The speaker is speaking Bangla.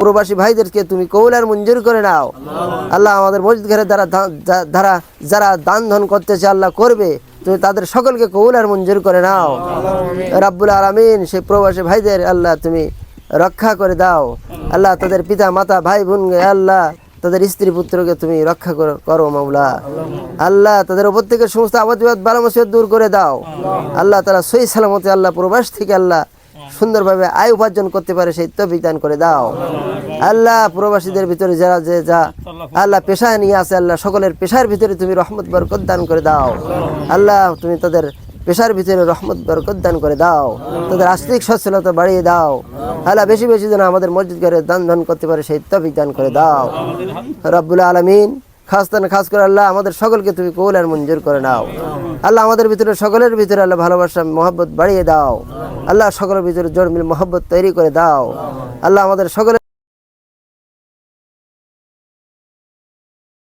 প্রবাসী ভাইদেরকে তুমি কৌল আর মঞ্জুর করে নাও। আল্লাহ আমাদের মসজিদ ঘরে যারা যারা যারা দান ধন করতেছে, আল্লাহ করবে। তুমি তাদের সকলকে কৌল আর মঞ্জুর করে নাও। রাব্বুল আলমিন, সেই প্রবাসী ভাইদের আল্লাহ তুমি রক্ষা করে দাও। আল্লাহ তাদের পিতা, মাতা, ভাই, বোন আল্লাহ তাদের স্ত্রী পুত্রকে তুমি রক্ষা করো মামলা আল্লাহ তাদের উপর থেকে সমস্ত আবাদ বালা দূর করে দাও। আল্লাহ তারা সই সালামতে আল্লাহ প্রবাস থেকে আল্লাহ সুন্দরভাবে আয় উপার্জন করতে পারে, সেই তৌফিক দান করে দাও। আল্লাহ, প্রবাসীদের ভিতরে যারা যে যা, আল্লাহ পেশা নিয়ে আছে, আল্লাহ সকলের পেশার ভিতরে তুমি রহমত, বরকত দান করে দাও। আল্লাহ, তুমি তাদের পেশার ভিতরে রহমত, বরকত দান করে দাও। তাদের আর্থিক সচ্ছলতা বাড়িয়ে দাও। আল্লাহ, বেশি বেশি যেন আমাদের মসজিদ ঘরে দান দান করতে পারে, সেই তৌফিক দান করে দাও। রব্বুল আলমিন, খাস তান খাস করে আল্লাহ, আমাদের সকলকে তুমি কৌল আর মঞ্জুর করে নাও। আল্লাহ, আমাদের ভিতরে সকলের ভিতরে আল্লাহ ভালোবাসা, মহব্বত বাড়িয়ে দাও। আল্লাহ সকলের ভিতরে জন্মিল মিল মহব্বত তৈরি করে দাও। আল্লাহ আমাদের সকলের